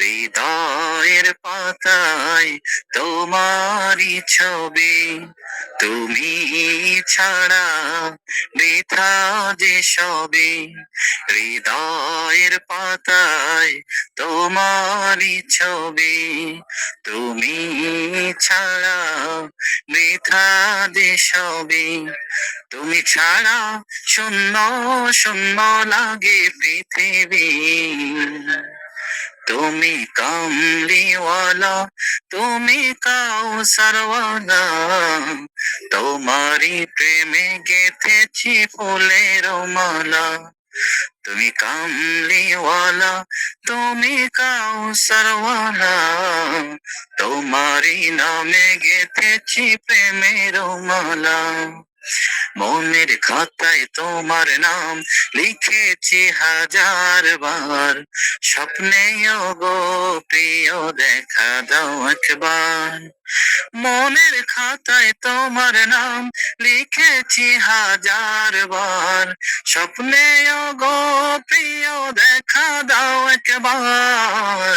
হৃদয়ের পাতায় তোমারই ছবি, তুমি ছাড়া বৃথা যে সবে হৃদয়ের পাতায় তোমারই ছবি, তুমি ছাড়া যে সবে। তুমি ছাড়া শূন্য শূন্য লাগে পৃথিবী। তুমি কামলিওয়ালা, তুমি কাউসারওয়ালা। তোমারই প্রেমে গেথেছি ফুলের মালা। তুমি কামলিওয়ালা তুমি কাউসারওয়ালা তোমারই নামে গেথেছি প্রেমের মালা। মনের খাতায় তোমার নাম লিখেছি হাজার বার। স্বপ্নে গো প্রিয়, দেখা দাও একবার। মনের খাতায় তোমার নাম লিখেছি হাজার বার। স্বপ্নে গো প্রিয়, দেখা দাও একবার